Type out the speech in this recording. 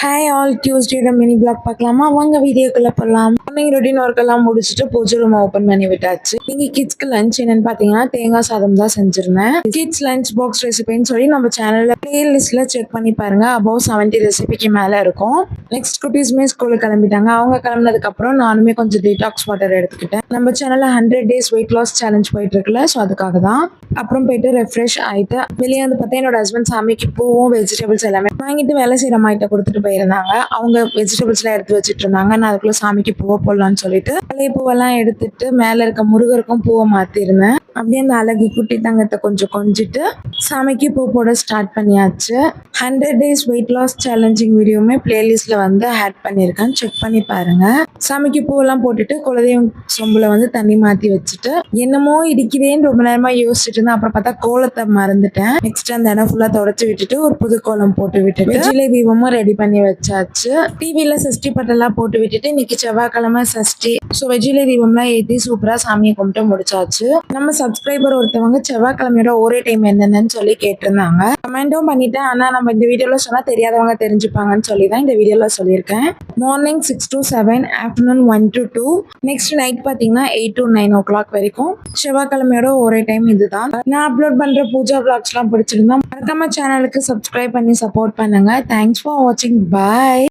Hi all டியூஸ்டேட mini black பார்க்கலாமா? வாங்க வீடியோக்குள்ளே போடலாம் மார்னிங் ரொட்டீன் ஒர்க் எல்லாம் முடிச்சுட்டு பூஜை ரூம் ஓப்பன் பண்ணி விட்டாச்சு. நீங்க கிட்ஸ்க்கு லஞ்ச் என்னன்னு பார்த்தீங்கன்னா தேங்காய் சாதம் தான் செஞ்சிருந்தேன். கிட்ஸ் லஞ்ச் பாக்ஸ் ரெசிபின்னு சொல்லி நம்ம சேனல்ல பிளேலிஸ்ட்ல செக் பண்ணி பாருங்க. அபவ் செவன்ட்டி ரெசிபிக்கு மேல இருக்கும். நெக்ஸ்ட் குட்டீஸ்மே ஸ்கூலுக்கு கிளம்பிட்டாங்க. அவங்க கிளம்பினதுக்கு அப்புறம் நானுமே கொஞ்சம் டீடாக்ஸ் வாட்டர் எடுத்துக்கிட்டேன். நம்ம சேனல்ல hundred days weight loss challenge போயிட்டு இருக்குல்ல ஸோ அதுக்காக தான். அப்புறம் போயிட்டு ரெஃப்ரெஷ் ஆயிட்டு வெளியே வந்து பார்த்தா என்னோட ஹஸ்பண்ட் சாமிக்கு பூவும் வெஜிடபிள்ஸ் எல்லாமே வாங்கிட்டு வேலை செய்யற மாயிட்ட கொடுத்துட்டு போயிருந்தாங்க. அவங்க வெஜிடபிள்ஸ்லாம் எடுத்து வச்சுட்டு இருந்தாங்க. நான் அதுக்குள்ள சாமிக்கு பூவை போடலாம்னு சொல்லிட்டு பழைய பூவெல்லாம் எடுத்துட்டு மேல இருக்க முருகருக்கும் பூவை மாற்றிருந்தேன் அப்படியே அந்த அழகு குட்டி தங்கத்தை கொஞ்சம் கொஞ்சிட்டு சமைக்க பூ போட ஸ்டார்ட் பண்ணியாச்சு. Hundred days weight loss challenging வீடியோவுமே பிளேலிஸ்ட்ல வந்து ஆட் பண்ணியிருக்கேன். செக் பண்ணி பாருங்க. சமைக்க பூவெல்லாம் போட்டுட்டு குலதெய்வம் சொம்புல வந்து தண்ணி மாத்தி வச்சுட்டு என்னமோ இடிக்குதேன்னு ரொம்ப நேரமா யோசிச்சுட்டு இருந்தேன். அப்புறம் பார்த்தா கோலத்தை மறந்துட்டேன். நெக்ஸ்ட் அந்த இடம் ஃபுல்லா தொடச்சு விட்டுட்டு ஒரு புது கோலம் போட்டு விட்டுட்டு வெஜிலே தீபமும் ரெடி பண்ணி வச்சாச்சு. டிவியில சஷ்டி பட்டெல்லாம் போட்டு விட்டுட்டு இன்னைக்கு செவ்வாய்க்கிழமை சஷ்டி. ஸோ வெஜில தீபம்லாம் ஏற்றி சூப்பராக சாமியை கும்பிட்டு முடிச்சாச்சு. நம்ம சப்ஸ்கிரைபர் ஒருத்தவங்க செவ்வாய்க்கிழமையோட ஒரே டைம் என்னென்னு சொல்லி கேட்டிருந்தாங்க. கமெண்டும் பண்ணிட்டேன். ஆனால் நம்ம இந்த வீடியோவில் சொன்னால் தெரியாதவங்க தெரிஞ்சுப்பாங்கன்னு சொல்லி தான் இந்த வீடியோவில் சொல்லியிருக்கேன். Morning six to seven afternoon one to two next night பார்த்தீங்கன்னா eight to nine o'clock வரைக்கும். செவ்வாய்க்கிழமையோட ஒரே டைம் இதுதான். நான் அப்லோட் பண்ணுற பூஜா பிளாக்ஸ்லாம் பிடிச்சிருந்தா மறக்காம சேனலுக்கு சப்ஸ்கிரைப் பண்ணி சப்போர்ட் பண்ணுங்க. தேங்க்ஸ் ஃபார் வாட்சிங் பாய்